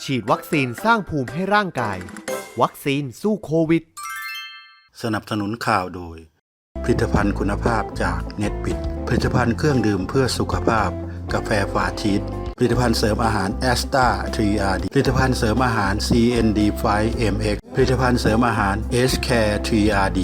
ฉีดวัคซีนสร้างภูมิให้ร่างกาย วัคซีนสู้โควิด สนับสนุนข่าวโดย ผลิตภัณฑ์คุณภาพจากเน็ตบิด ผลิตภัณฑ์เครื่องดื่มเพื่อสุขภาพ กาแฟฟาชีสผลิตภัณฑ์เสริมอาหารแอสตาทรีอาร์ดผลิตภัณฑ์เสริมอาหาร CND 5 MX ผลิตภัณฑ์เสริมอาหาร H Care 3RD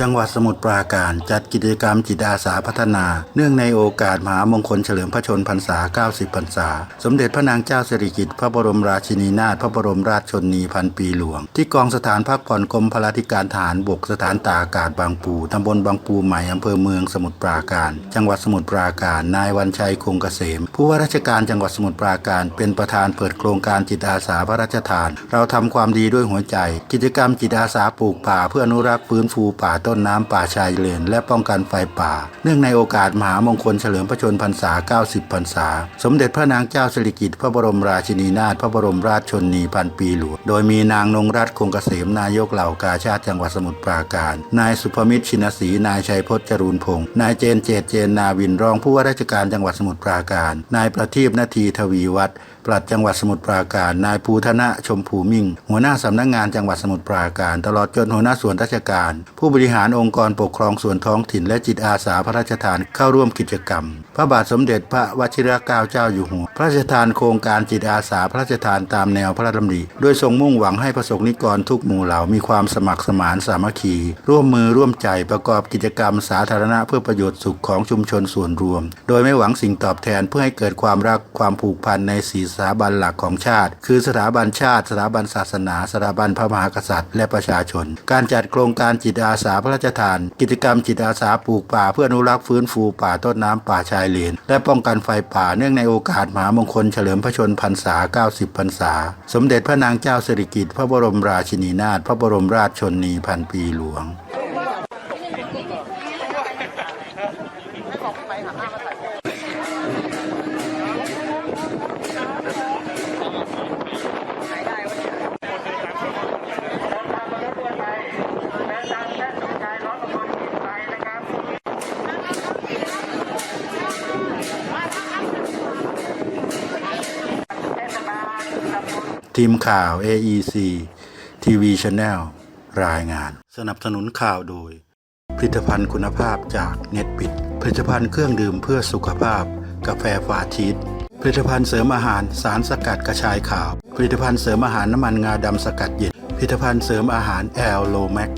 จังหวัดสมุทรปราการ จัดกิจกรรมจิตอาสาพัฒนา เนื่องในโอกาสมหามงคลเฉลิมพระชนพรรษา 90 พรรษา สมเด็จพระนางเจ้าสิริกิติ์พระบรมราชินีนาถพระบรมราชชนีพันปีหลวง ที่กองสถานพักผ่อนกรมพลาธิการทารบกสถานตากอากาศบางปูตำบลบางปูใหม่อำเภอเมืองสมุทรปราการ จังหวัดสมุทรปราการ นายวันชัยคงเกษม ผู้ว่าราชการจังหวัดสมุทรปราการ เป็นประธานเปิดโครงการจิตอาสาพระราชทาน เราทำความดีด้วยหัวใจ กิจกรรมจิตอาสาปลูกป่าเพื่ออนุรักษ์ฟื้นฟูป่าต้นน้ำป่าชายเลน และป้องกันไฟป่า เนื่องในโอกาสมหามงคลเฉลิมพระชนพรรษา 90 พรรษา สมเด็จพระนางเจ้าสิริกิติ์พระบรมราชินีนาถพระบรมราชชนนีพันปีหลวง โดยมีนางนงรัตน์คงเกษมนายกเหล่ากาชาติจังหวัดสมุทรปราการ นายสุภมิตรชินศรีนายชัยพจน์จรูนพงศ์นายเจนเจตเจนนาวินรองผู้ว่าราชการจังหวัดสมุทรปราการ นายประทีปนาทีทวีวัฒน์ปลัดจังหวัดสมุทรปราการ นายภูธนะชมพูมิ่ง หัวหน้าสำนักงานจังหวัดสมุทรปราการ ตลอดจนหัวหน้าส่วนราชการ ผู้บริหารองค์กรปกครองส่วนท้องถิ่นและจิตอาสาพระราชทานเข้าร่วมกิจกรรม พระบาทสมเด็จพระวชิรเกล้าเจ้าอยู่หัว พระราชทานโครงการจิตอาสาพระราชทานตามแนวพระราชดำริโดยทรงมุ่งหวังให้ประสบนิกรทุกหมู่เหล่ามีความสมัครสมานสามัคคี ร่วมมือร่วมใจประกอบกิจกรรมสาธารณะเพื่อประโยชน์สุขของชุมชนส่วนรวม โดยไม่หวังสิ่งตอบแทนเพื่อให้เกิดความรักความผูกพันในสีสถาบันหลักของชาติ คือสถาบันชาติ สถาบันศาสนา สถาบันพระมหากษัตริย์ และประชาชน การจัดโครงการจิตอาสาพระราชทาน กิจกรรมจิตอาสาปลูกป่า เพื่ออนุรักษ์ฟื้นฟูป่าต้นน้ำป่าชายเลน และป้องกันไฟป่าเนื่องในโอกาสมหามงคลเฉลิมพระชนพรรษา 90 พรรษา สมเด็จพระนางเจ้าสิริกิติ์พระบรมราชินีนาถพระบรมราชชนนีพันปีหลวง ทีมข่าว AEC TV Channel รายงาน สนับสนุนข่าวโดย ผลิตภัณฑ์คุณภาพจากเน็ตปิด ผลิตภัณฑ์เครื่องดื่มเพื่อสุขภาพ กาแฟฟาชีสผลิตภัณฑ์เสริมอาหารสารสกัดกระชายขาว ผลิตภัณฑ์เสริมอาหารน้ำมันงาดำสกัดเย็นผลิตภัณฑ์เสริมอาหารแอลโลแมก